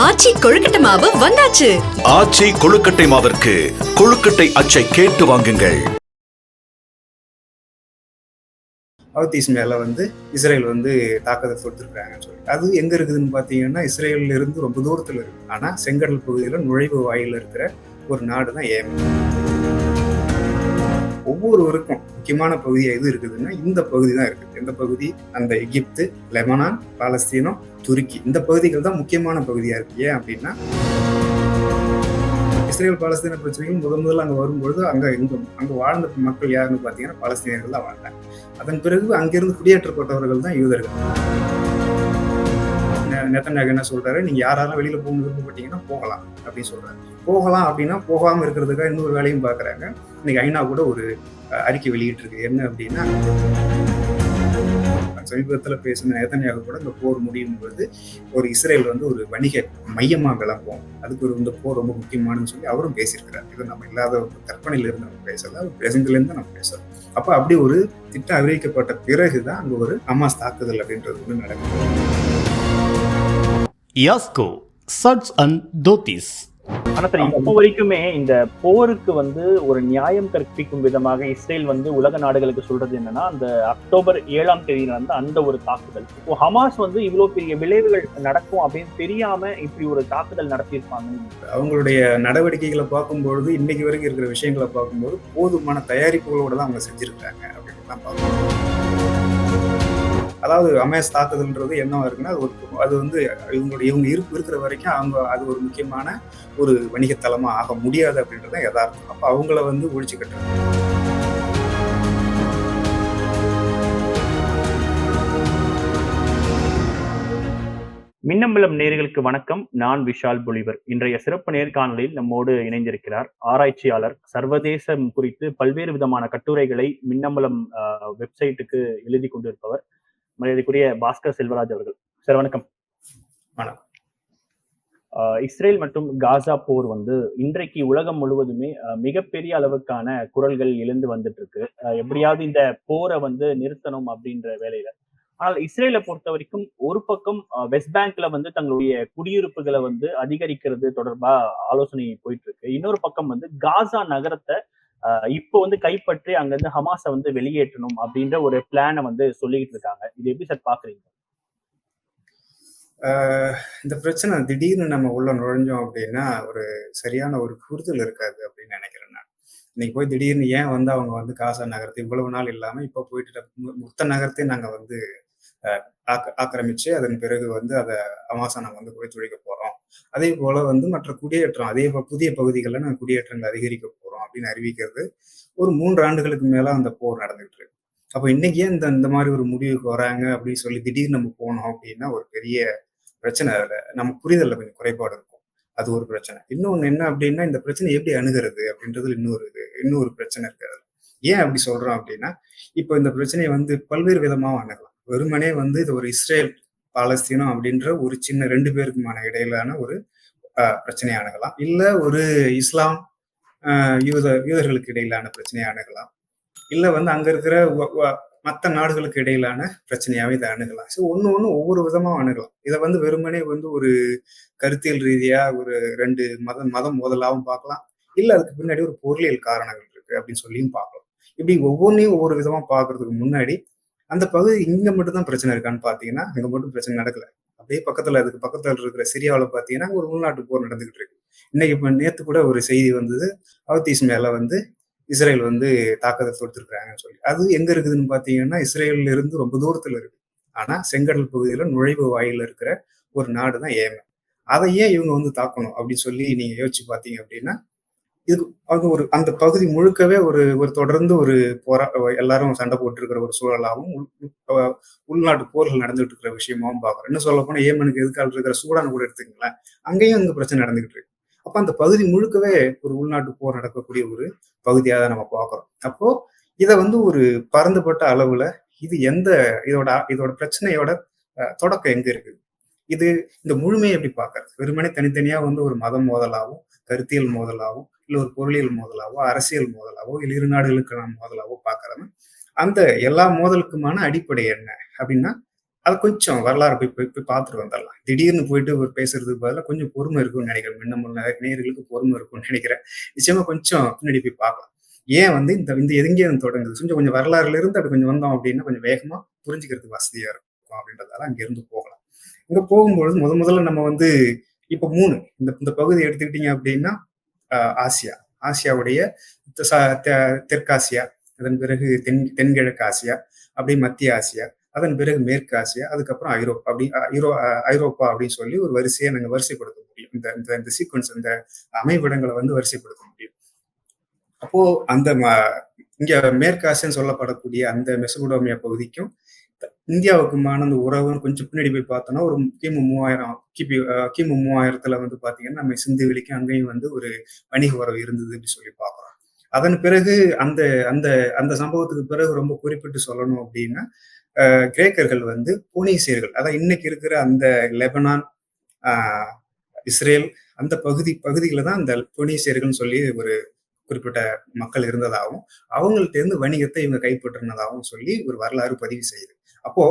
ஆச்சி கொழுக்கட்டை மாவு வந்தாச்சு. ஆச்சி கொழுக்கட்டை மாவிற்கு கொழுக்கட்டை அச்சை கேட்டு வாங்குங்கள். ஹவுத்தீஸ் மேல வந்து இஸ்ரேல் வந்து தாக்குதல் தொடுத்திருக்காங்கன்னு சொல்லி அது எங்க இருக்குதுன்னு பாத்தீங்கன்னா இஸ்ரேல்ல இருந்து ரொம்ப தூரத்துல இருக்கு. ஆனா செங்கடல் பகுதியில நுழைவு வாயில இருக்கிற ஒரு நாடு தான் ஏமன். ஒவ்வொருவருக்கும் முக்கியமான பகுதியா எது இருக்குதுன்னா இந்த பகுதி தான் இருக்குது. எந்த பகுதி? அந்த எகிப்து லெபனான் பாலஸ்தீனம் துருக்கி. இந்த பகுதிகள் தான் முக்கியமான பகுதியா இருக்கு. ஏன் அப்படின்னா இஸ்ரேல் பாலஸ்தீன பிரச்சனைகள் முதன் முதல்ல அங்க வரும்பொழுது அங்க எங்க அங்க வாழ்ந்த மக்கள் யாருன்னு பாத்தீங்கன்னா பாலஸ்தீனர்கள் தான் வாழ்ந்தாங்க. அதன் பிறகு அங்கிருந்து குடியேற்றப்பட்டவர்கள் தான் யூதர்கள். நேத்தன் என்ன சொல்றாரு? நீங்க யாராலும் வெளியில போகணும் விருப்பப்பட்டீங்கன்னா போகலாம் அப்படின்னு சொல்றாரு. போகலாம் அப்படின்னா போகாம இருக்கிறதுக்காக இன்னொரு வேலையும் பாக்குறாங்க. இன்னைக்கு ஐநா கூட ஒரு அறிக்கை வெளியிட்டு இருக்கு என்ன அப்படின்னா சமீபத்தில் பேசின நேதன்யாகு கூட இந்த போர் முடியும் பொழுது ஒரு இஸ்ரேல் வந்து ஒரு வணிக மையமாக விளக்கும் அதுக்கு ஒரு இந்த போர் ரொம்ப முக்கியமானு சொல்லி அவரும் பேசியிருக்கிறார். இது நம்ம இல்லாத ஒரு கற்பனையில இருந்து நம்ம பேசல. அவர் நம்ம பேசலாம் அப்போ அப்படி ஒரு திட்டம் அறிவிக்கப்பட்ட பிறகுதான் அங்கே ஒரு அம்மா தாக்குதல் அப்படின்றது வந்து நடக்குது. யாஸ்கோ சட்ஸ் அண்ட் தோத்திஸ் ஆனா சார் இப்போ வரைக்குமே இந்த போருக்கு வந்து ஒரு நியாயம் கற்பிக்கும் விதமாக இஸ்ரேல் வந்து உலக நாடுகளுக்கு சொல்றது என்னன்னா அந்த அக்டோபர் ஏழாம் தேதி நடந்த அந்த ஒரு தாக்குதல். இப்போ ஹமாஸ் வந்து இவ்வளவு பெரிய விளைவுகள் நடக்கும் அப்படின்னு தெரியாம இப்படி ஒரு தாக்குதல் நடத்தியிருப்பாங்க அவங்களுடைய நடவடிக்கைகளை பார்க்கும்பொழுது இன்னைக்கு வரைக்கும் இருக்கிற விஷயங்களை பார்க்கும்போது போதுமான தயாரிப்புகளோட தான் அவங்க செஞ்சிருக்காங்க அப்படின்னு தான் பார்க்கணும் அதாவது அமேஸ் தாக்குதல்ன்றது என்னவா இருக்குன்னா அது ஒரு அது வந்து இவங்களுடைய இவங்க இருப்பு இருக்கிற வரைக்கும் அவங்க அது ஒரு முக்கியமான ஒரு வணிகத்தலமா ஆக முடியாது அப்படின்றது தான் யதார்த்தம். அப்ப அவங்கள வந்து ஒழிச்சு கட்டுறாங்க மின்னம்பலம் நேர்களுக்கு வணக்கம். நான் விஷால் பொலிவர். இன்றைய சிறப்பு நேர்காணலில் நம்மோடு இணைந்திருக்கிறார் ஆராய்ச்சியாளர் சர்வதேசம் குறித்து பல்வேறு விதமான கட்டுரைகளை மின்னம்பலம் ஆஹ், வெப்சைட்டுக்கு எழுதி கொண்டிருப்பவர் மரியாதைக்குரிய பாஸ்கர் செல்வராஜ் அவர்கள். சார் வணக்கம். வணக்கம். இஸ்ரேல் மற்றும் காசா போர் வந்து இன்றைக்கு உலகம் முழுவதுமே மிகப்பெரிய அளவுக்கான குரல்கள் எழுந்து வந்துட்டு இருக்கு எப்படியாவது இந்த போரை வந்து நிறுத்தணும் அப்படின்ற வேலையில. ஆனால் இஸ்ரேலை பொறுத்த வரைக்கும் ஒரு பக்கம் வெஸ்ட் பேங்க்ல வந்து தங்களுடைய குடியிருப்புகளை வந்து அதிகரிக்கிறது தொடர்பா ஆலோசனை போயிட்டு இருக்கு இன்னொரு பக்கம் வந்து காசா நகரத்தை இப்போ வந்து கைப்பற்றி அங்கிருந்து ஹமாஸை வந்து வெளியேற்றணும் அப்படின்ற ஒரு பிளானை வந்து சொல்லிக்கிட்டு இருக்காங்க. இது எப்படி சார் பாக்குறீங்க? ஆஹ் இந்த பிரச்சனை திடீர்னு நம்ம உள்ள நுழைஞ்சோம் அப்படின்னா ஒரு சரியான ஒரு புரிதல் இருக்காது அப்படின்னு நினைக்கிறேன் நான். இன்னைக்கு போய் திடீர்னு ஏன் வந்து அவங்க வந்து காசா நகரத்தை இவ்வளவு நாள் இல்லாம இப்ப போயிட்டு முத்த மொத்த நகரத்தையும் நாங்க வந்து ஆக்கிரமிச்சு அதன் பிறகு வந்து அதை அமாசானம் வந்து போய் துழிக்க போறோம். அதே போல வந்து மற்ற குடியேற்றம் அதே புதிய பகுதிகளில் நாங்கள் குடியேற்றங்கள் அதிகரிக்க போறோம் அப்படின்னு அறிவிக்கிறது ஒரு மூன்று ஆண்டுகளுக்கு மேல அந்த போர் நடந்துகிட்டு இருக்கு. அப்போ இன்னைக்கு இந்த இந்த மாதிரி ஒரு முடிவுக்கு வராங்க அப்படின்னு சொல்லி திடீர்னு நம்ம போனோம் அப்படின்னா ஒரு பெரிய பிரச்சனை இல்லை நம்ம புரிதலில் கொஞ்சம் குறைபாடு இருக்கும். அது ஒரு பிரச்சனை. இன்னொன்று என்ன அப்படின்னா இந்த பிரச்சனை எப்படி அணுகிறது அப்படின்றதுல இன்னொரு இது இன்னொரு பிரச்சனை இருக்குது அதில். ஏன் அப்படி சொல்றோம் அப்படின்னா இப்போ இந்த பிரச்சனையை வந்து பல்வேறு விதமாக அணுகலாம். வெறுமனே வந்து இது ஒரு இஸ்ரேல் பாலஸ்தீனம் அப்படின்ற ஒரு சின்ன ரெண்டு பேருக்குமான இடையிலான ஒரு ஆஹ், பிரச்சனையை அணுகலாம். இல்ல ஒரு இஸ்லாம் யூத யூதர்களுக்கு இடையிலான பிரச்சனையை அணுகலாம். இல்ல வந்து அங்க இருக்கிற மற்ற நாடுகளுக்கு இடையிலான பிரச்சனையாவே இதை அணுகலாம். ஸோ ஒன்று ஒன்று ஒவ்வொரு விதமாக அணுகலாம். இதை வந்து வெறுமனே வந்து ஒரு கருத்தியல் ரீதியா ஒரு ரெண்டு மத மதம் மோதலாகவும் பார்க்கலாம். இல்லை அதுக்கு பின்னாடி ஒரு பொருளியல் காரணங்கள் இருக்கு அப்படின்னு சொல்லியும் பார்க்கலாம். இப்படி ஒவ்வொன்றையும் ஒவ்வொரு விதமாக பார்க்கறதுக்கு முன்னாடி அந்த பகுதி இங்க மட்டும் தான் பிரச்சனை இருக்கான்னு பாத்தீங்கன்னா அங்க மட்டும் பிரச்சனை நடக்கல. அப்படியே பக்கத்துல அதுக்கு பக்கத்துல இருக்கிற சிரியாவில் பாத்தீங்கன்னா ஒரு உள்நாட்டு போர் நடந்துகிட்டு இருக்கு. இன்னைக்கு இப்ப நேத்து கூட ஒரு செய்தி வந்தது அவத்தீஸ் மேல வந்து இஸ்ரேல் வந்து தாக்குதல் தொடுத்திருக்கிறாங்கன்னு சொல்லி. அது எங்க இருக்குதுன்னு பாத்தீங்கன்னா இஸ்ரேல்ல இருந்து ரொம்ப தூரத்துல இருக்கு. ஆனா செங்கடல் பகுதியில நுழைவு வாயில இருக்கிற ஒரு நாடு தான் ஏமன். அதை ஏன் இவங்க வந்து தாக்கணும் அப்படின்னு சொல்லி நீங்க யோசிச்சு பாத்தீங்க அப்படின்னா இது அது ஒரு அந்த பகுதி முழுக்கவே ஒரு ஒரு தொடர்ந்து ஒரு போரா எல்லாரும் சண்டை போட்டு இருக்கிற ஒரு சூழலாகவும் உள்- உள்நாட்டு போர்கள் நடந்துகிட்டு இருக்கிற விஷயமாவும் பார்க்குறோம். இன்னும் சொல்ல போனால் ஏமனுக்கு எதுக்கால இருக்கிற சூடான் கூட எடுத்துக்கங்களேன். அங்கேயும் அங்க பிரச்சனை நடந்துகிட்டு இருக்கு. அப்போ அந்த பகுதி முழுக்கவே ஒரு உள்நாட்டு போர் நடக்கக்கூடிய ஒரு பகுதியாக தான் நம்ம பார்க்குறோம். அப்போ இதை வந்து ஒரு பறந்துபட்ட அளவுல இது எந்த இதோட இதோட பிரச்சனையோட தொடக்கம் எங்க இருக்குது? இது இந்த முழுமையை எப்படி பார்க்கறது? வெறுமனே தனித்தனியா வந்து ஒரு மதம் மோதலாகவும் கருத்தியல் மோதலாகவும் இல்லை ஒரு பொருளியல் மோதலாவோ அரசியல் மோதலாவோ இல்லை இரு நாடுகளுக்கான மோதலாவோ பார்க்கறவன் அந்த எல்லா மோதலுக்குமான அடிப்படை என்ன அப்படின்னா அது கொஞ்சம் வரலாறு போய் போய் போய் பார்த்துட்டு வந்துடலாம். திடீர்னு போயிட்டு ஒரு பேசுறதுக்கு பதிலாக கொஞ்சம் பொறுமை இருக்கும்னு நினைக்கிறேன். இன்னமும் நேர்களுக்கு பொறுமை இருக்கும்னு நினைக்கிறேன். நிச்சயமா கொஞ்சம் பின்னாடி போய் பார்க்கலாம். ஏன் வந்து இந்த இந்த எதுங்கே தொடங்குது? கொஞ்சம் கொஞ்சம் வரலாறுல இருந்து அப்படி கொஞ்சம் வந்தோம் அப்படின்னா கொஞ்சம் வேகமா புரிஞ்சுக்கிறதுக்கு வசதியா இருக்கும் அப்படின்றதால அங்க இருந்து போகலாம். இங்க போகும்பொழுது முத முதல்ல நம்ம வந்து இப்ப மூணு இந்த இந்த பகுதி எடுத்துக்கிட்டீங்க அப்படின்னா ஆசியா. ஆசியாவுடைய தெற்காசியா அதன் பிறகு தென் தென்கிழக்கு ஆசியா அப்படியே மத்திய ஆசியா அதன் பிறகு மேற்கு ஆசியா அதுக்கப்புறம் ஐரோப்பா அப்படி ஐரோ ஐரோப்பா அப்படின்னு சொல்லி ஒரு வரிசையை நாங்க வரிசைப்படுத்த முடியும். இந்த இந்த இந்த சீக்வன்ஸ் இந்த அமைவிடங்களை வந்து வரிசைப்படுத்த முடியும். அப்போ அந்த ம- இங்க மேற்கு ஆசியான்னு சொல்லப்படக்கூடிய அந்த மெசபடோமியா பகுதிக்கும் இந்தியாவுக்குமான அந்த உறவுன்னு கொஞ்சம் பின்னாடி போய் பார்த்தோம்னா ஒரு கிமு மூவாயிரம் கிபி கிமு மூவாயிரத்துல வந்து பாத்தீங்கன்னா நம்ம சிந்து வெளிக்கும் அங்கேயும் வந்து ஒரு வணிக உறவு இருந்தது அப்படின்னு சொல்லி பார்க்குறோம். அதன் பிறகு அந்த அந்த அந்த சம்பவத்துக்கு பிறகு ரொம்ப குறிப்பிட்டு சொல்லணும் அப்படின்னா கிரேக்கர்கள் வந்து புனீசியர்கள் அதான் இன்னைக்கு இருக்கிற அந்த லெபனான் இஸ்ரேல் அந்த பகுதி பகுதியில தான் அந்த புனீசியர்கள்னு சொல்லி ஒரு குறிப்பிட்ட மக்கள் இருந்ததாகவும் அவங்கள்ட்ட இருந்து வணிகத்தை இவங்க கைப்பற்றினதாகவும் சொல்லி ஒரு வரலாறு பதிவு செய்யுது. அப்போ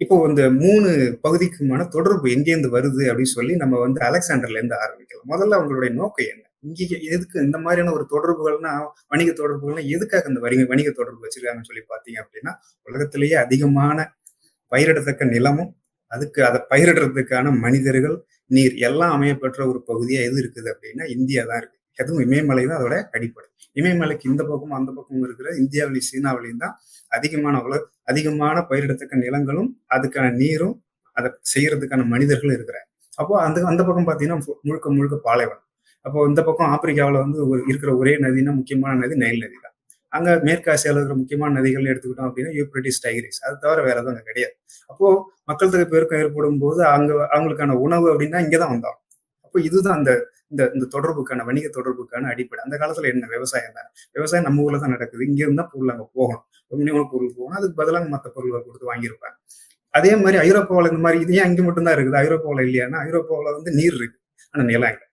இப்போ இந்த மூணு பகுதிக்குமான தொடர்பு எங்கேருந்து வருது அப்படின்னு சொல்லி நம்ம வந்து அலெக்சாண்டர்ல இருந்து ஆரம்பிக்கலாம். முதல்ல அவங்களுடைய நோக்கம் என்ன? இங்க எதுக்கு இந்த மாதிரியான ஒரு தொடர்புகள்னா வணிக தொடர்புகள்னா எதுக்காக இந்த வணிக வணிக தொடர்பு வச்சிருக்காங்கன்னு சொல்லி பார்த்தீங்க அப்படின்னா உலகத்திலேயே அதிகமான பயிரிடத்தக்க நிலமும் அதுக்கு அதை பயிரிடுறதுக்கான மனிதர்கள் நீர் எல்லாம் அமையப்பெற்ற ஒரு பகுதியா எது இருக்குது அப்படின்னா இந்தியா தான் இருக்கு அதுவும் இமயமலை தான் அதோட அடிப்படை. இமயமலைக்கு இந்த பக்கமும் அந்த பக்கமும் இருக்கிற இந்தியாவிலையும் சீனாவிலையும் தான் அதிகமான உலக அதிகமான பயிரிடத்தக்க நிலங்களும் அதுக்கான நீரும் அதை செய்யறதுக்கான மனிதர்களும் இருக்கிறாங்க. அப்போ அந்த அந்த பக்கம் பார்த்தீங்கன்னா மு- முழுக்க முழுக்க பாலைவனம். அப்போ இந்த பக்கம் ஆப்பிரிக்காவில் வந்து இருக்கிற ஒரே நதினா முக்கியமான நதி நைல் நதி தான். அங்கே மேற்கு ஆசியாவில் இருக்கிற முக்கியமான நதிகள் எடுத்துக்கிட்டோம் அப்படின்னா யூப்ரிட்டிஸ் டைகிரிஸ் அது தவிர வேற எதுவும் அங்கே கிடையாது. அப்போ மக்கள் தொகை பெருக்கம் ஏற்படும் போது அங்கே அவங்களுக்கான உணவு அப்படின்னா இங்கே தான் வந்தாங்க அப்போ இதுதான் அந்த இந்த இந்த தொடர்புக்கான வணிக தொடர்புக்கான அடிப்படை. அந்த காலத்துல என்ன விவசாயம் தான் விவசாயம் நம்ம ஊர்ல தான் நடக்குது. இங்க இருந்தா பொருள் அங்க போகணும். உண்மையான பொருள் போகணும். அதுக்கு பதிலாக மற்ற பொருள்களை கொடுத்து வாங்கியிருப்பாங்க. அதே மாதிரி ஐரோப்பாவில் இந்த மாதிரி இது ஏன் மட்டும்தான் இருக்குது. ஐரோப்பாவில் இல்லையானா ஐரோப்பாவில் வந்து நீர் இருக்கு. ஆனால் நிலம் இல்லை.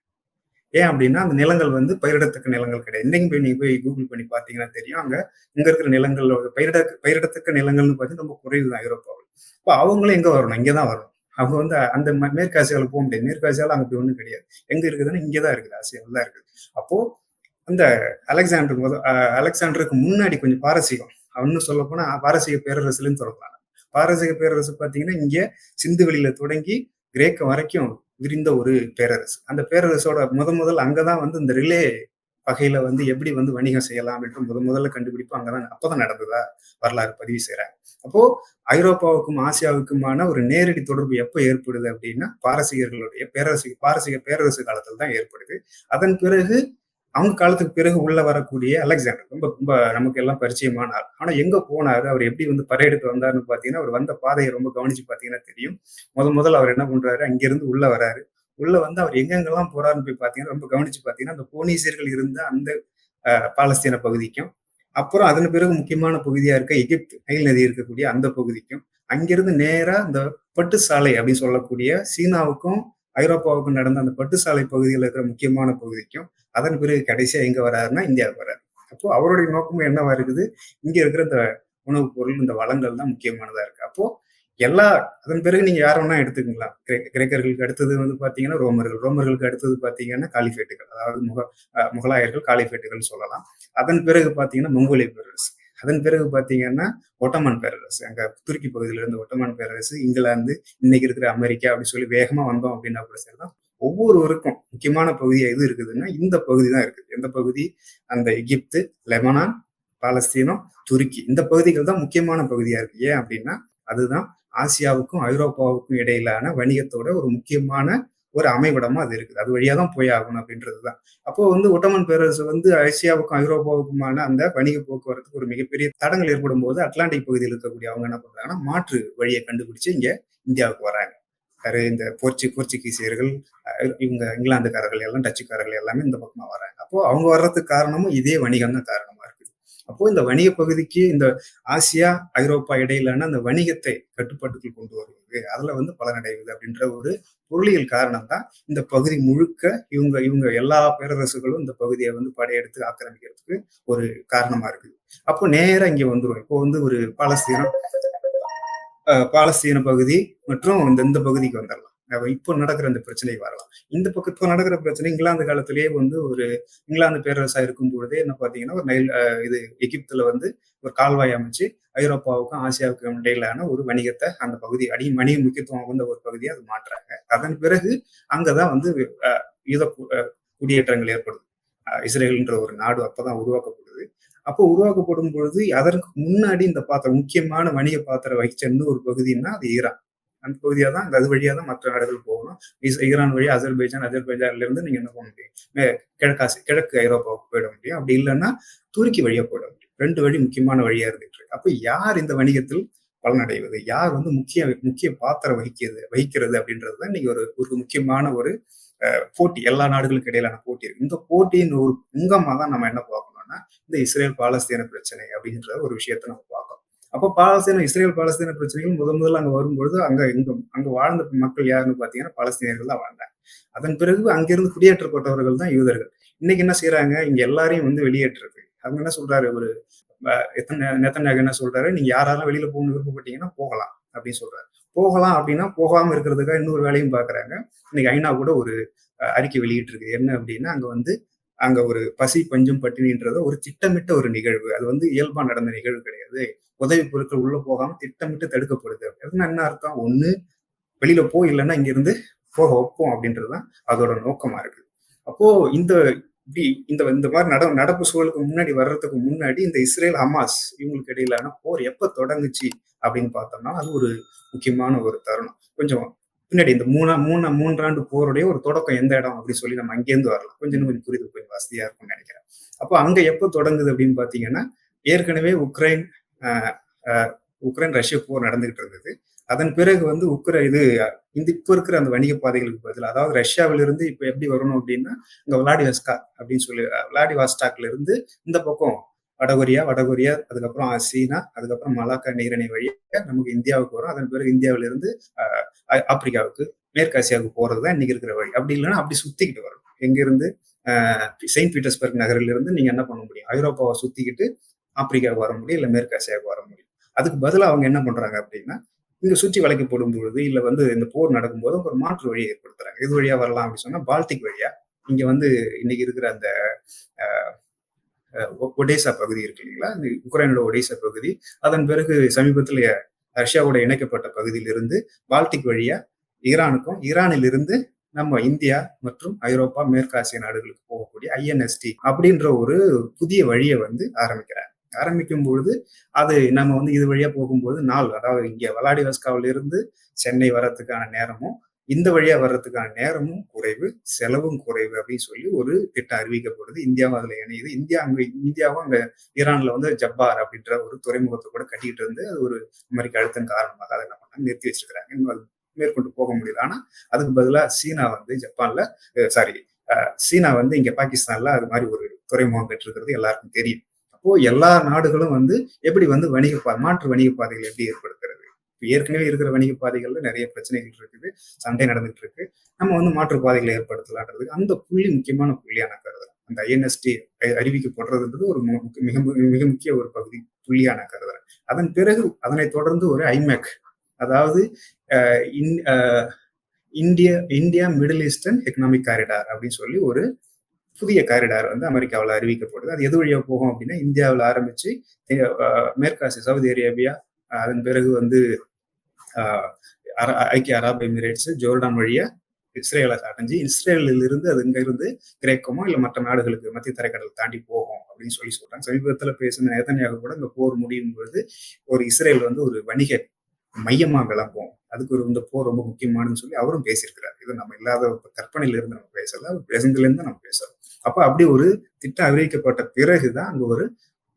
ஏன் அப்படின்னா அந்த நிலங்கள் வந்து பயிரிடத்தக்க நிலங்கள் கிடையாது. இன்னைக்கு போய் நீங்க போய் கூகுள் பண்ணி பார்த்தீங்கன்னா தெரியும். அங்க இங்க இருக்கிற நிலங்களோட பயிரிட பயிரிடத்தக்க நிலங்கள்னு பார்த்தீங்கன்னா ரொம்ப குறைவு தான் ஐரோப்பாவில். இப்போ அவங்களும் எங்கே வரணும்? இங்கே தான் வரணும். அவங்க வந்து அந்த ம- மேற்கு ஆசியாவில் போக முடியாது. மேற்கு ஆசியாவில் போய் ஒன்றும் கிடையாது. எங்கே இருக்குதுன்னா இங்கே தான் இருக்குது. ஆசியாவில் தான் இருக்குது. அப்போது அந்த அலெக்சாண்டர் முத அலெக்சாண்டருக்கு முன்னாடி கொஞ்சம் பாரசீகம். இன்னும் சொல்ல போனால் பாரசீக பேரரசுலன்னு சொல்லலாம் பாரசீக பேரரசு பார்த்தீங்கன்னா இங்கே சிந்து வெளியில் தொடங்கி கிரேக்கம் வரைக்கும் விரிந்த ஒரு பேரரசு. அந்த பேரரசோட முத முதல் அங்கதான் வந்து இந்த ரிலே வகையில வந்து எப்படி வந்து வணிகம் செய்யலாம் அப்படின்ற முத முதல்ல கண்டுபிடிப்பு அங்கதான் அப்பதான் நடந்ததா வரலாறு பதிவு செய்கிறேன் அப்போ ஐரோப்பாவுக்கும் ஆசியாவுக்குமான ஒரு நேரடி தொடர்பு எப்போ ஏற்படுது அப்படின்னா பாரசீகர்களுடைய பேரரசு பாரசீக பேரரசு காலத்தில் தான் ஏற்படுது. அதன் பிறகு அவங்க காலத்துக்கு பிறகு உள்ள வரக்கூடிய அலெக்சாண்டர் ரொம்ப ரொம்ப நமக்கு எல்லாம் பரிச்சயமான ஆள் ஆனா எங்க போனாரு? அவர் எப்படி வந்து படையெடுத்து வந்தாருன்னு பாத்தீங்கன்னா அவர் வந்த பாதையை ரொம்ப கவனிச்சு பாத்தீங்கன்னா தெரியும். முத முதல்ல அவர் என்ன பண்றாரு? அங்கிருந்து உள்ள வராரு. உள்ள வந்து அவர் எங்கெங்கெல்லாம் போறாருன்னு போய் பாத்தீங்கன்னா ரொம்ப கவனிச்சு பாத்தீங்கன்னா அந்த போனீசியர்கள் இருந்த அந்த பாலஸ்தீன பகுதிக்கும் அப்புறம் அதன் பிறகு முக்கியமான பகுதியா இருக்க எகிப்து நைல் நதி இருக்கக்கூடிய அந்த பகுதிக்கும் அங்கிருந்து நேரா இந்த பட்டு சாலை அப்படின்னு சொல்லக்கூடிய சீனாவுக்கும் ஐரோப்பாவுக்கும் நடந்த அந்த பட்டு சாலை பகுதியில் இருக்கிற முக்கியமான பகுதிக்கும் அதன் பிறகு கடைசியா எங்க வராருன்னா இந்தியாவுக்கு வராரு. அப்போ அவருடைய நோக்கமும் என்னவா இருக்குது? இங்க இருக்கிற இந்த உணவுப் பொருள் இந்த வளங்கள் தான் முக்கியமானதா இருக்கு. அப்போ எல்லா அதன் பிறகு நீங்க யார வேணா எடுத்துக்கலாம் கிரே- கிரேக்கர்களுக்கு அடுத்தது வந்து பாத்தீங்கன்னா ரோமர்கள். ரோமர்களுக்கு அடுத்தது பாத்தீங்கன்னா காலிஃபேட்டுகள். அதாவது முக முகலாயர்கள் காலிஃபேட்டுகள் சொல்லலாம். அதன் பிறகு பாத்தீங்கன்னா மங்கோலிய பேரரசு. அதன் பிறகு பாத்தீங்கன்னா ஒட்டமான் பேரரசு. அங்க துருக்கி பகுதியில இருந்து ஒட்டமான் பேரரசு இங்கிலாந்து இன்னைக்கு இருக்கிற அமெரிக்கா அப்படின்னு சொல்லி வேகமா வந்தோம் அப்படின்னா கூட சரிதான். ஒவ்வொருவருக்கும் முக்கியமான பகுதியா எது இருக்குதுன்னா இந்த பகுதி தான் இருக்குது. எந்த பகுதி? அந்த எகிப்து லெபனான் பாலஸ்தீனம் துருக்கி. இந்த பகுதிகள் தான் முக்கியமான பகுதியா இருக்கு. ஏன் அப்படின்னா அதுதான் ஆசியாவுக்கும் ஐரோப்பாவுக்கும் இடையிலான வணிகத்தோட ஒரு முக்கியமான ஒரு அமைவிடமா அது இருக்குது. அது வழியா தான் போய் ஆகணும் அப்படின்றது தான் அப்போ வந்து ஒட்டமன் பேரரசு வந்து ஆசியாவுக்கும் ஐரோப்பாவுக்குமான அந்த வணிக போக்குவரத்துக்கு ஒரு மிகப்பெரிய தடங்கள் ஏற்படும் போது அட்லாண்டிக் பகுதியில் இருக்கக்கூடிய அவங்க என்ன பண்றாங்கன்னா மாற்று வழியை கண்டுபிடிச்சு இங்க இந்தியாவுக்கு வராங்க. யாரு இந்த போர்ச்சு போர்ச்சுகீசியர்கள் இவங்க இங்கிலாந்துக்காரர்கள் எல்லாம் டச்சுக்காரர்கள் எல்லாமே இந்த பக்கமா வராங்க. அப்போ அவங்க வர்றதுக்கு காரணமும் இதே வணிகம் தான் காரணம். அப்போ இந்த வணிக பகுதிக்கு இந்த ஆசியா ஐரோப்பா இடையிலான அந்த வணிகத்தை கட்டுப்பாட்டுக்குள் கொண்டு வருவது அதுல வந்து பலனடைவது அப்படின்ற ஒரு பொருளியல் காரணம் தான் இந்த பகுதி முழுக்க இவங்க இவங்க எல்லா பேரரசுகளும் இந்த பகுதியை வந்து படையெடுத்து ஆக்கிரமிக்கிறதுக்கு ஒரு காரணமா இருக்குது. அப்போ நேரம் இங்க வந்துடும் இப்போ வந்து ஒரு பாலஸ்தீனம் பாலஸ்தீன பகுதி மற்றும் இந்த இந்த பகுதிக்கு வந்துடலாம் இப்போ நடக்கிற அந்த பிரச்சனை வரலாம். இந்த பக்கம் இப்போ நடக்கிற பிரச்சனை இங்கிலாந்து காலத்திலேயே வந்து ஒரு இங்கிலாந்து பேரரசா இருக்கும் பொழுதே என்ன பாத்தீங்கன்னா ஒரு நைல் இது எகிப்துல வந்து ஒரு கால்வாய் அமைச்சு ஐரோப்பாவுக்கும் ஆசியாவுக்கும் இடையிலான ஒரு வணிகத்தை அந்த பகுதி அடி வணிக முக்கியத்துவம் வந்த ஒரு பகுதியை அது மாற்றுறாங்க. அதன் பிறகு அங்கதான் வந்து யுத யூத கு- குடியேற்றங்கள் ஏற்படுது. இஸ்ரேல்ன்ற ஒரு நாடு அப்பதான் உருவாக்கப்படுது. அப்போ உருவாக்கப்படும் பொழுது அதற்கு முன்னாடி இந்த பாத்திரம் முக்கியமான வணிக பாத்திரம் வகிச்சன்னு ஒரு பகுதின்னா அது ஈரான். அந்த பகுதியாக தான் அது வழியாக தான் மற்ற நாடுகள் போகணும். இஸ்- ஈரான் வழி அஜர்பைஜான் அஜர்பைஜான்ல இருந்து நீங்கள் என்ன போக முடியும்? கிழக்காசி கிழக்கு ஐரோப்பாவுக்கு போயிட முடியும். அப்படி இல்லைன்னா துருக்கி வழியாக போயிட முடியும். ரெண்டு வழி முக்கியமான வழியாக இருந்துட்டு இருக்கு. அப்போ யார் இந்த வணிகத்தில் பலனடைவது? யார் வந்து முக்கிய முக்கிய பாத்திரம் வகிக்கிறது வகிக்கிறது அப்படின்றது தான் இன்னைக்கு ஒரு ஒரு முக்கியமான ஒரு போட்டி. எல்லா நாடுகளுக்கு இடையிலான போட்டி இருக்கு. இந்த போட்டியின் ஒரு அங்கமா தான் நம்ம என்ன பார்க்கணும்னா இந்த இஸ்ரேல் பாலஸ்தீன பிரச்சனை அப்படின்ற ஒரு விஷயத்தை நம்ம பார்க்கணும். அப்போ பாலஸ்தீன இஸ்ரேல் பாலஸ்தீன பிரச்சனைகள் முதன் முதல்ல அங்கே வரும்பொழுது அங்கே எங்க அங்க வாழ்ந்த மக்கள் யாருன்னு பார்த்தீங்கன்னா பாலஸ்தீனர்கள் தான் வாழ்ந்தாங்க. அதன் பிறகு அங்கிருந்து குடியேற்றப்பட்டவர்கள் தான் யூதர்கள். இன்னைக்கு என்ன செய்யறாங்க இங்க எல்லாரையும் வந்து வெளியேற்றுறது அவங்க என்ன சொல்றாரு? ஒரு எத்தனை நெத்தனாக என்ன சொல்றாரு? நீங்க யாரெல்லாம் வெளியில போகணும்னு விருப்பப்பட்டீங்கன்னா போகலாம் அப்படின்னு சொல்றாரு. போகலாம் அப்படின்னா போகாம இருக்கிறதுக்காக இன்னொரு வேலையும் பாக்குறாங்க. இன்னைக்கு ஐநா கூட ஒரு அறிக்கை வெளியிட்டிருக்கு. என்ன அப்படின்னா அங்க வந்து அங்க ஒரு பசி பஞ்சம் பட்டினின்றத ஒரு திட்டமிட்ட ஒரு நிகழ்வு. அது வந்து இயல்பா நடந்த நிகழ்வு கிடையாது. உதவி பொருட்கள் உள்ள போகாம திட்டமிட்டு தடுக்கப்படுது அப்படின்னா என்ன அர்த்தம்? ஒண்ணு வெளியில போ இல்லைன்னா இங்க இருந்து போக வைப்போம் அப்படின்றதுதான் அதோட நோக்கமா இருக்கு. அப்போ இந்த இப்படி இந்த இந்த மாதிரி நட நடப்பு சூழலுக்கு முன்னாடி வர்றதுக்கு முன்னாடி இந்த இஸ்ரேல் ஹமாஸ் இவங்களுக்கு இடையிலான போர் எப்ப தொடங்குச்சு அப்படின்னு பார்த்தோம்னா அது ஒரு முக்கியமான ஒரு தருணம். கொஞ்சம் பின்னாடி இந்த மூணா மூணா மூன்றாண்டு போருடைய ஒரு தொடக்கம் எந்த இடம் அப்படின்னு சொல்லி நம்ம அங்கேருந்து வரலாம். கொஞ்சம் இன்னும் கொஞ்சம் புரிதல் கொஞ்சம் வசதியா இருக்கும்னு நினைக்கிறேன். அப்போ அங்க எப்போ தொடங்குது அப்படின்னு பாத்தீங்கன்னா ஏற்கனவே உக்ரைன் உக்ரைன் ரஷ்ய போர் நடந்துகிட்டு இருந்தது. அதன் பிறகு வந்து உக்ரை இது இந்த இப்ப இருக்கிற அந்த வணிக பாதைகளுக்கு பதில் அதாவது ரஷ்யாவிலிருந்து இப்போ இப்ப எப்படி வரணும் அப்படின்னா இந்த விளாடிவஸ்கா அப்படின்னு சொல்லி விளாடிவாஸ்டாக்ல இருந்து இந்த பக்கம் வடகொரியா வடகொரியா அதுக்கப்புறம் சீனா அதுக்கப்புறம் மலாக்கா நீரிணை வழியாக நமக்கு இந்தியாவுக்கு வரும். அதன் பிறகு இந்தியாவிலிருந்து ஆப்பிரிக்காவுக்கு மேற்காசியாவுக்கு போறதுதான் இன்னைக்கு இருக்கிற வழி. அப்படி இல்லைன்னா அப்படி சுத்திக்கிட்டு வரும். எங்கிருந்து செயின்ட் பீட்டர்ஸ்பர்க் நகரிலிருந்து நீங்க என்ன பண்ண முடியும்? ஐரோப்பாவை சுத்திக்கிட்டு ஆப்பிரிக்காவுக்கு வர முடியும் இல்லை மேற்காசியாவுக்கு வர முடியும். அதுக்கு பதிலாக அவங்க என்ன பண்றாங்க அப்படின்னா இங்க சுற்றி வளைக்கப்படும் பொழுது இல்லை வந்து இந்த போர் நடக்கும்போது ஒரு மாற்று வழியை ஏற்படுத்துறாங்க. இது வழியா வரலாம் அப்படின்னு சொன்னா பால்டிக் வழியா. இங்க வந்து இன்னைக்கு இருக்கிற அந்த ஒடேசா பகுதி இருக்கு இல்லைங்களா? இந்த உக்ரைனோட ஒடேசா பகுதி. அதன் பிறகு சமீபத்தில் ரஷ்யாவோட இணைக்கப்பட்ட பகுதியிலிருந்து பால்டிக் வழியா ஈரானுக்கும் ஈரானிலிருந்து நம்ம இந்தியா மற்றும் ஐரோப்பா மேற்காசிய நாடுகளுக்கு போகக்கூடிய ஐஎன்எஸ்டி அப்படின்ற ஒரு புதிய வழியை வந்து ஆரம்பிக்கிறார் ஆரம்பிக்கும் பொழுது அது நம்ம வந்து இது வழியா போகும்போது நாள் அதாவது இங்கே வலாடிவஸ்காவிலிருந்து சென்னை வர்றதுக்கான நேரமும் இந்த வழியா வர்றதுக்கான நேரமும் குறைவு செலவும் குறைவு அப்படின்னு சொல்லி ஒரு திட்டம் அறிவிக்கப்படுது. இந்தியாவும் அதுல இணையுது. இந்தியா அங்க இந்தியாவும் அங்க ஈரான்ல வந்து ஜப்பார் அப்படின்ற ஒரு துறைமுகத்தை கூட கட்டிட்டு இருந்து அது ஒரு அமெரிக்க அழுத்தம் காரணமாக அதை என்ன பண்ணாங்க நிறுத்தி வச்சிருக்கிறாங்க. இன்னும் அது மேற்கொண்டு போக முடியல. ஆனா அதுக்கு பதிலாக சீனா வந்து ஜப்பான்ல சாரி சீனா வந்து இங்க பாகிஸ்தான்ல அது மாதிரி ஒரு துறைமுகம் பெற்றிருக்கிறது எல்லாருக்கும் தெரியும். அப்போ எல்லா நாடுகளும் வந்து எப்படி வந்து வணிக மாற்று வணிக பாதைகள் எப்படி ஏற்படுத்துறது? இப்போ ஏற்கனவே இருக்கிற வணிக பாதைகளில் நிறைய பிரச்சனைகள் இருக்குது சண்டை நடந்துகிட்டு இருக்கு நம்ம வந்து மாற்று பாதைகளை ஏற்படுத்தலான்றது அந்த புள்ளி முக்கியமான புள்ளியான கருதுறேன் அந்த ஐஎன்எஸ்டி அறிவிக்கப்படுறதுன்றது ஒரு மிக மு- மிக முக்கிய ஒரு பகுதி புள்ளியான கருதுறேன் அதன் பிறகு அதனை தொடர்ந்து ஒரு ஐமேக் அதாவது இந்தியா இந்திய India Middle Eastern economic corridor அப்படின்னு சொல்லி ஒரு புதிய காரிடார் வந்து அமெரிக்காவில் அறிவிக்கப்படுது. அது எது வழியா போகும் அப்படின்னா இந்தியாவில் ஆரம்பிச்சு மேற்காசிய சவுதி அரேபியா அதன் பிறகு வந்து ஐக்கிய அரபு எமிரேட்ஸ் ஜோர்டான் வழியா இஸ்ரேலை அடைஞ்சு இஸ்ரேலில் இருந்து அது இங்க இருந்து கிரேக்கமோ இல்லை மற்ற நாடுகளுக்கு மத்திய தரைக்கடல் தாண்டி போகும் அப்படின்னு சொல்லி சொல்றாங்க. சமீபத்தில் பேசின நேதன்யாக கூட இந்த போர் முடியும் பொழுது ஒரு இஸ்ரேல் வந்து ஒரு வணிக மையமா விளம்பும் அதுக்கு ஒரு இந்த போர் ரொம்ப முக்கியமானு சொல்லி அவரும் பேசியிருக்கிறார். இது நம்ம இல்லாத கற்பனையில இருந்து நம்ம பேசல அவர் பேசுனதுல இருந்து நம்ம பேசுறோம். அப்ப அப்படி ஒரு திட்டம் அறிவிக்கப்பட்ட பிறகுதான் அங்க ஒரு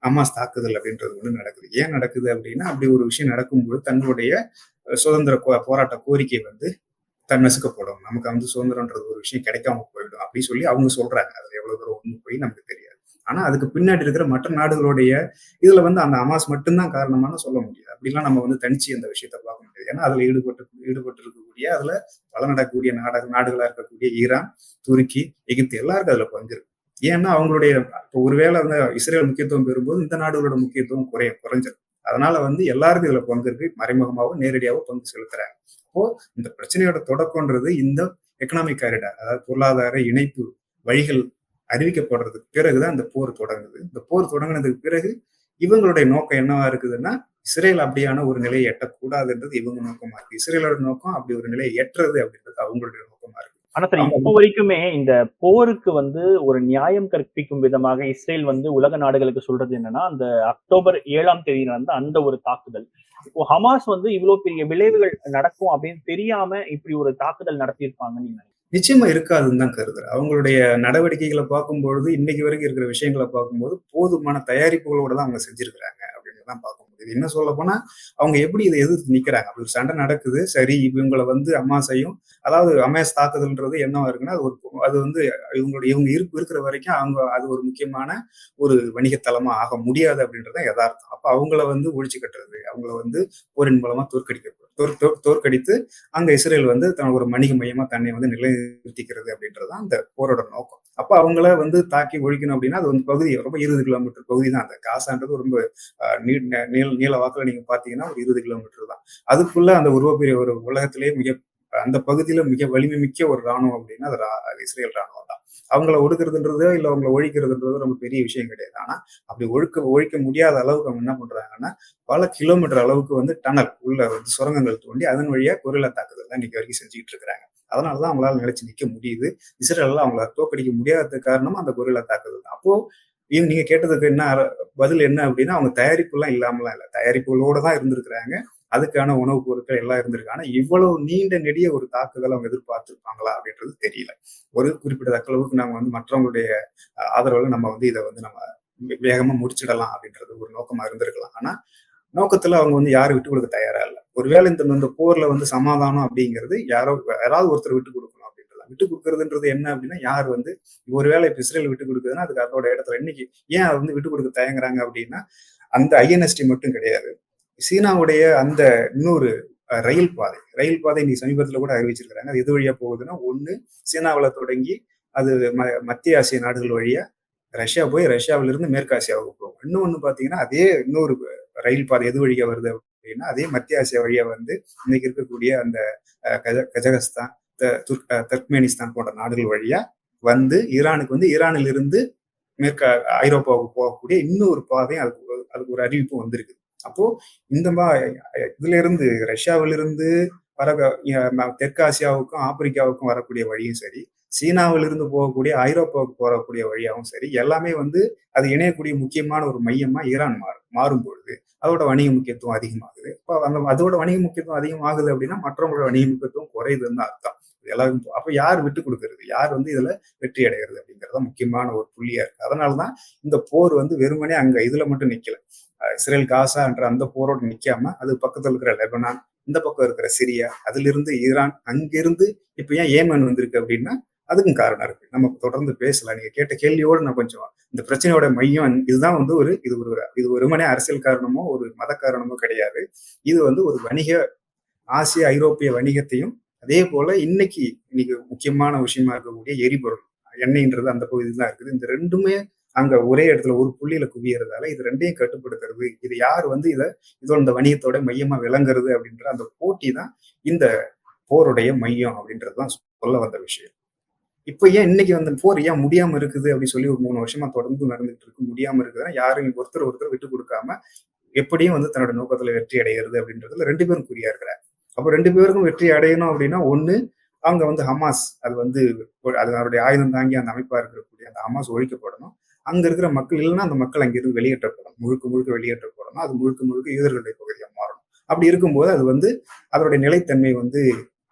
அம்மாஸ் தாக்குதல் அப்படின்றது ஒண்ணு நடக்குது. ஏன் நடக்குது அப்படின்னா அப்படி ஒரு விஷயம் நடக்கும்போது தங்களுடைய சுதந்திர கோ- போராட்ட கோரிக்கை வந்து தன் நசுக்கப்படும் நமக்கு வந்து சுதந்திரன்றது ஒரு விஷயம் கிடைக்காம போயிடும் அப்படின்னு சொல்லி அவங்க சொல்றாங்க. அதுல எவ்வளவு தூரம் ஒண்ணு போய் நமக்கு தெரியாது. ஆனா அதுக்கு பின்னாடி இருக்கிற மற்ற நாடுகளுடைய இதுல வந்து அந்த அமாஸ் மட்டும்தான் காரணமான சொல்ல முடியாது. அப்படிலாம் நம்ம வந்து தனிச்சு அந்த விஷயத்த பார்க்க முடியாது. ஏன்னா அதுல ஈடுபட்டு ஈடுபட்டு இருக்கக்கூடிய அதுல பல நடக்கக்கூடிய நாடக நாடுகளா இருக்கக்கூடிய ஈரான் துருக்கி எகிப்து எல்லாருக்கும் அதுல பங்கு இருக்கு. ஏன்னா அவங்களுடைய இப்போ ஒருவேளை வந்து இஸ்ரேல் முக்கியத்துவம் பெறும்போது இந்த நாடுகளோட முக்கியத்துவம் குறைய குறைஞ்சிடும் அதனால வந்து எல்லாருக்கும் இதுல பங்கு இருக்கு. மறைமுகமாகவும் நேரடியாகவும் பங்கு செலுத்துறாங்க. அப்போ இந்த பிரச்சனையோட தொடக்கம்ன்றது இந்த எக்கனாமிக் காரிடார் அதாவது பொருளாதார இணைப்பு வழிகள் அறிவிக்கப்படுறதுக்கு பிறகுதான் இந்த போர் தொடங்குது. இந்த போர் தொடங்கினதுக்கு பிறகு இவங்களுடைய நோக்கம் என்னவா இருக்குதுன்னா இஸ்ரேல் அப்படியான ஒரு நிலையை எட்டக்கூடாதுன்றது இவங்க நோக்கமா இருக்கு. இஸ்ரேலோட நோக்கம் அப்படி ஒரு நிலையை எட்டுறது அப்படின்றது அவங்களுடைய நோக்கமா இருக்கு. ஆனா சார் இப்போ வரைக்குமே இந்த போருக்கு வந்து ஒரு நியாயம் கற்பிக்கும் விதமாக இஸ்ரேல் வந்து உலக நாடுகளுக்கு சொல்றது என்னன்னா அந்த அக்டோபர் ஏழாம் தேதி நடந்த அந்த ஒரு தாக்குதல். இப்போ ஹமாஸ் வந்து இவ்வளவு பெரிய விளைவுகள் நடக்கும் அப்படின்னு தெரியாம இப்படி ஒரு தாக்குதல் நடத்தியிருப்பாங்கன்னு நீங்க? நிச்சயமா இருக்காதுன்னு தான் கருதுறேன். அவங்களுடைய நடவடிக்கைகளை பார்க்கும்பொழுது இன்னைக்கு வரைக்கும் இருக்கிற விஷயங்களை பார்க்கும்போது போதுமான தயாரிப்புகளோட தான் அவங்க செஞ்சிருக்கிறாங்க. தான் பார்க்க முடியுது. என்ன சொல்ல போனா அவங்க எப்படி இதை எதிர்த்து நிக்கிறாங்க? அப்படி ஒரு சண்டை நடக்குது சரி இவங்களை வந்து அம்மாசையும் அதாவது அமேஸ் தாக்குதல்ன்றது என்னவா இருக்குன்னா அது ஒரு அது வந்து இவங்களுடைய இவங்க இருப்பு இருக்கிற வரைக்கும் அவங்க அது ஒரு முக்கியமான ஒரு வணிகத்தலமா ஆக முடியாது அப்படின்றது தான் யதார்த்தம். அப்ப அவங்கள வந்து ஒழிச்சு கட்டுறது அவங்கள வந்து போரின் மூலமா தோற்கடிக்க தோற் தோற்கடித்து அங்க இஸ்ரேல் வந்து தன் ஒரு வணிக மையமா தன்னை வந்து நிலைநிறுத்திக்கிறது அப்படின்றது தான் அந்த போரோட நோக்கம். அப்போ அவங்கள வந்து தாக்கி ஒழிக்கணும் அப்படின்னா அது வந்து பகுதி ரொம்ப இருபது கிலோமீட்டர் பகுதி தான். அந்த காசான்றது ரொம்ப நீ- நீள நீள வாக்கில் நீங்க பாத்தீங்கன்னா ஒரு இருபது கிலோமீட்டர் தான். அதுக்குள்ள அந்த உருவப்பெரிய ஒரு உலகத்திலேயே மிக அந்த பகுதியில மிக வலிமை மிக்க ஒரு ராணுவம் அப்படின்னா அது இஸ்ரேல் ராணுவம் தான். அவங்கள ஒடுக்கிறதுன்றதோ இல்லை அவங்கள ஒழிக்கிறதுன்றதோ ரொம்ப பெரிய விஷயம் கிடையாது. ஆனால் அப்படி ஒழுக்க ஒழிக்க முடியாத அளவுக்கு அவங்க என்ன பண்றாங்கன்னா பல கிலோமீட்டர் அளவுக்கு வந்து டனல் உள்ள வந்து சுரங்கங்கள் தோண்டி அதன் வழியா கொரில்லா தாக்குதல் தான் இன்னைக்கு வரைக்கும் செஞ்சுக்கிட்டு இருக்கிறாங்க. அதனாலதான் அவங்களால நிலைச்சு நிக்க முடியுது. இஸ்ரேலால் அவங்கள தோக்கடிக்க முடியாத காரணம் அந்த கொரில்லா தாக்குதல் தான். அப்போ இவங்க நீங்க கேட்டதுக்கு என்ன பதில் என்ன அப்படின்னா அவங்க தயாரிப்பு எல்லாம் இல்லாமலாம் இல்லை. தயாரிப்புகளோட தான் இருந்திருக்கிறாங்க. அதுக்கான உணவுப் பொருட்கள் எல்லாம் இருந்திருக்கு. ஆனால் இவ்வளவு நீண்ட நெடிய ஒரு தாக்குதல் அவங்க எதிர்பார்த்துருப்பாங்களா அப்படின்றது தெரியல. ஒரு குறிப்பிட்ட அளவுக்கு நாங்க வந்து மற்றவங்களுடைய ஆதரவில் ஆதரவுல நம்ம வந்து இதை வந்து நம்ம வேகமாக வேகமா முடிச்சிடலாம் அப்படின்றது ஒரு நோக்கமா இருந்திருக்கலாம். ஆனா நோக்கத்துல அவங்க வந்து யாரும் விட்டு கொடுக்க தயாரா இல்லை. ஒருவேளை இந்த இந்த போர்ல வந்து சமாதானம் அப்படிங்கிறது யாரோ யாராவது ஒருத்தர் விட்டு கொடுக்கணும் அப்படின்றது விட்டு கொடுக்கறதுன்றது என்ன அப்படின்னா யார் வந்து ஒருவேளை இப்ப இஸ்ரேல் விட்டு கொடுக்குதுன்னா அதுக்கு அதோட இடத்துல இன்னைக்கு ஏன் அதை வந்து விட்டு கொடுக்க தயங்குறாங்க அப்படின்னா அந்த ஐஎன்எஸ்டி மட்டும் கிடையாது. சீனாவுடைய அந்த இன்னொரு ரயில் பாதை ரயில் பாதை இன்னைக்கு சமீபத்துல கூட அறிவிச்சிருக்கிறாங்க. அது எது வழியா போகுதுன்னா ஒண்ணு சீனாவில் தொடங்கி அது ம- மத்திய ஆசிய நாடுகள் வழியா ரஷ்யா போய் ரஷ்யாவிலிருந்து இருந்து மேற்கு போகும். இன்னொன்னு பாத்தீங்கன்னா அதே இன்னொரு ரயில் பாதை எது வழியாக வருது அப்படின்னா அதே மத்திய ஆசியா வழியாக வந்து இன்னைக்கு இருக்கக்கூடிய அந்த கஜ கஜகஸ்தான் த- தர்க்மேனிஸ்தான் போன்ற நாடுகள் வழியா வந்து ஈரானுக்கு வந்து ஈரானில் இருந்து மேற்க ஐரோப்பாவுக்கு போகக்கூடிய இன்னொரு பாதையும் அதுக்கு அதுக்கு ஒரு அறிவிப்பு வந்திருக்கு. அப்போ இந்த மா இதுல இருந்து ரஷ்யாவிலிருந்து வர தெற்காசியாவுக்கும் ஆப்பிரிக்காவுக்கும் வரக்கூடிய வழியும் சரி சீனாவிலிருந்து போகக்கூடிய ஐரோப்பாவுக்கு போகக்கூடிய வழியாகவும் சரி எல்லாமே வந்து அது இணையக்கூடிய முக்கியமான ஒரு மையமா ஈரான் மாறும் மாறும் பொழுது அதோட வணிக முக்கியத்துவம் அதிகமாகுது. இப்போ அந்த அதோட வணிக முக்கியத்துவம் அதிகமாகுது அப்படின்னா மற்றவங்களோட வணிக முக்கியத்துவம் குறையுதுன்னு அர்த்தம். இது எல்லாருக்கும் அப்ப யார் விட்டு கொடுக்கறது? யார் வந்து இதுல வெற்றி அடைகிறது அப்படிங்கறது முக்கியமான ஒரு புள்ளியா இருக்கு. அதனாலதான் இந்த போர் வந்து வெறுமனே அங்க இதுல மட்டும் நிக்கல. இஸ்ரேல் காசா என்ற அந்த போரோட நிக்காம அது பக்கத்துல இருக்கிற லெபனான் இந்த பக்கம் இருக்கிற சிரியா அதுல இருந்து ஈரான் அங்கிருந்து இப்ப ஏன் ஏமன் வந்திருக்கு அப்படின்னா அதுக்கும் காரணம் இருக்கு. நம்ம தொடர்ந்து பேசலாம். நீங்க கேட்ட கேள்வியோட நான் கொஞ்சம் இந்த பிரச்சனையோட மையம் இதுதான் வந்து ஒரு இது ஒரு இது ஒருமனே அரசியல் காரணமோ ஒரு மத காரணமோ கிடையாது. இது வந்து ஒரு வணிக ஆசிய ஐரோப்பிய வணிகத்தையும் அதே போல இன்னைக்கு இன்னைக்கு முக்கியமான விஷயமா இருக்கக்கூடிய எரிபொருள் எண்ணெய்ன்றது அந்த பகுதியில் தான் இருக்குது. இந்த ரெண்டுமே அங்க ஒரே இடத்துல ஒரு புள்ளியில குவியறதால இது ரெண்டையும் கட்டுப்படுத்துறது. இது யார் வந்து இதை இதோட இந்த வணிகத்தோட மையமா விளங்குறது அப்படின்ற அந்த போட்டி தான் இந்த போருடைய மையம் அப்படின்றது தான் சொல்ல வந்த விஷயம். இப்போ ஏன் இன்னைக்கு வந்து போர் ஏன் முடியாம இருக்குது அப்படின்னு சொல்லி ஒரு மூணு வருஷமா தொடர்ந்து நடந்துட்டு இருக்கு. முடியாம இருக்குதுன்னா யாரும் ஒருத்தர் ஒருத்தர் விட்டு கொடுக்காம எப்படியும் வந்து தன்னோட நோக்கத்துல வெற்றி அடைகிறது அப்படின்றதுல ரெண்டு பேரும் குறியா இருக்கிறார். அப்போ ரெண்டு பேருக்கும் வெற்றி அடையணும் அப்படின்னா ஒண்ணு அவங்க வந்து ஹமாஸ் அது வந்து அது அவருடைய ஆயுதம் தாங்கி அந்த அமைப்பா இருக்கக்கூடிய அந்த ஹமாஸ் ஒழிக்கப்படணும். அங்க இருக்கிற மக்கள் இல்லைன்னா அந்த மக்கள் அங்கிருந்து வெளியேற்றப்படணும். முழுக்க முழுக்க வெளியேற்றப்படணும். அது முழுக்க முழுக்க யூதர்களுடைய பகுதியாக மாறணும். அப்படி இருக்கும்போது அது வந்து அதனுடைய நிலைத்தன்மை வந்து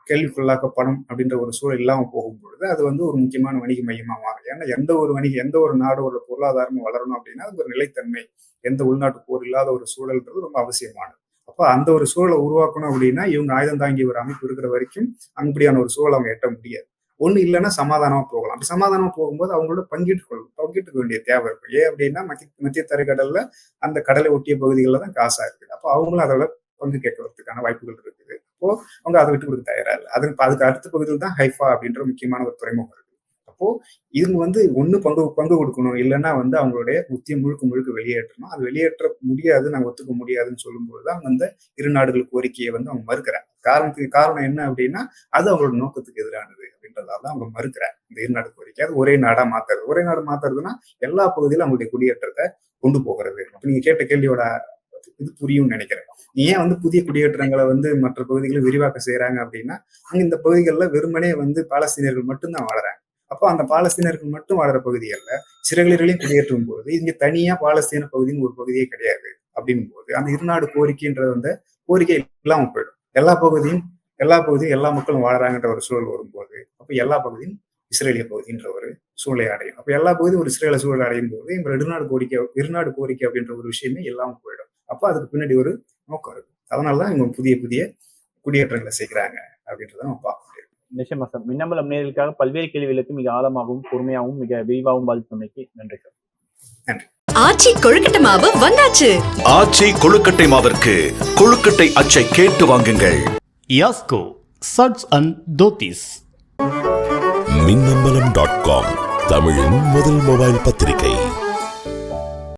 கேள்விக்குள்ளாக்கப்படும் அப்படின்ற ஒரு சூழல் இல்லாமல் போகும் பொழுது அது வந்து ஒரு முக்கியமான வணிக மையமாக மாறும் ஏன்னா எந்த ஒரு வணிக எந்த ஒரு நாடோட பொருளாதாரமும் வளரணும் அப்படின்னா அது ஒரு நிலைத்தன்மை எந்த உள்நாட்டு போர் இல்லாத ஒரு சூழல்ன்றது ரொம்ப அவசியமானது. அப்போ அந்த ஒரு சூழலை உருவாக்கணும் அப்படின்னா இவங்க ஆயுதம் தாங்கி ஒரு அமைப்பு இருக்கிற வரைக்கும் அப்படியான ஒரு சூழலை அவங்க எட்ட முடியாது. ஒன்று இல்லைன்னா சமாதானமாக போகலாம். அப்படி சமாதானமாக போகும்போது அவங்களோட பங்கிட்டு கொள்ளும் பங்கிட்டுக்க வேண்டிய தேவை இருக்கும். ஏன் அப்படின்னா மத்திய மத்திய தரைக்கடலில் அந்த கடலை ஒட்டிய பகுதிகளில் தான் காசாக இருக்குது. அப்போ அவங்களும் அதோட பங்கு கேட்கறதுக்கான வாய்ப்புகள் இருக்குது. அப்போ அவங்க அதை விட்டு கொடுக்க தயாரா இல்லை அதுக்கு அதுக்கு அடுத்த பகுதியில் தான் ஹைஃபா அப்படின்ற முக்கியமான ஒரு துறைமுகம் இருக்கு. அப்போ இவங்க வந்து ஒன்று பங்கு பங்கு கொடுக்கணும். இல்லைன்னா வந்து அவங்களுடைய புத்தியை முழுக்க முழுக்க வெளியேற்றணும். அது வெளியேற்ற முடியாது நாங்கள் ஒத்துக்க முடியாதுன்னு சொல்லும்போது தான் அந்த இரு நாடுகள் கோரிக்கையை வந்து அவங்க மறுக்கிறாங்க. காரணத்துக்கு காரணம் என்ன அப்படின்னா அது அவங்களோட நோக்கத்துக்கு எதிரானது அப்படின்றதால தான் அவங்க மறுக்கிறாங்க. இந்த இரு நாடு கோரிக்கை. அது ஒரே நாடாக மாத்துறது. ஒரே நாடு மாத்துறதுன்னா எல்லா பகுதியிலும் அவங்களுடைய குடியேற்றத்தை கொண்டு போகிறது. அப்ப நீங்க கேட்ட கேள்வியோட இது புரியும்னு நினைக்கிறேன். ஏன் வந்து புதிய குடியேற்றங்களை வந்து மற்ற பகுதிகளில் விரிவாக்கம் செய்யறாங்க அப்படின்னா அங்க இந்த பகுதிகளில் வெறுமனே வந்து பாலஸ்தீனியர்கள் மட்டும்தான் வாழறாங்க. அப்போ அந்த பாலஸ்தீனர்கள் மட்டும் வாழற பகுதிகளில் சிறகுலர்களையும் குடியேற்றும் போது இங்க தனியா பாலஸ்தீன பகுதின்னு ஒரு பகுதியே கிடையாது அப்படின் போது அந்த இருநாடு கோரிக்கைன்றது வந்து கோரிக்கை இல்லாமல் போயிடும். எல்லா பகுதியும் எல்லா பகுதியும் எல்லா மக்களும் வாழறாங்கன்ற ஒரு சூழல் வரும்போது அப்போ எல்லா பகுதியும் இஸ்ரேலிய பகுதின்ற ஒரு சூழலை அடையும். அப்போ எல்லா பகுதியும் ஒரு இஸ்ரேல சூழல் அடையும் போது இந்த இருநாடு கோரிக்கை இருநாடு கோரிக்கை அப்படின்ற ஒரு விஷயமே இல்லாமல் போயிடும். அப்ப அதுக்கு பின்னாடி ஒரு நோக்கம் இருக்கு அதனாலதான் இவங்க புதிய புதிய குடியேற்றங்களை செய்கிறாங்க அப்படின்றத நம்ம பார்க்க முடியும். நிச்சயமா சார். மின்னம்பலம் நேர்களுக்காக பல்வேறு கேள்விகளுக்கு மிக ஆழமாகவும் பொறுமையாகவும் மிக விரிவாகவும் பதில் சொன்னமைக்கு நன்றி சார். ஆச்சி கொழுக்கட்டை மாவு வந்தாச்சு. ஆச்சி கொழுக்கட்டை மாவிற்கு கொழுக்கட்டை அச்சை கேட்டு வாங்குங்கள். Yasco சட்ஸ் and dhotis. Minnambalam dot com தமிழின் முதல் மொபைல் பத்திரிகை.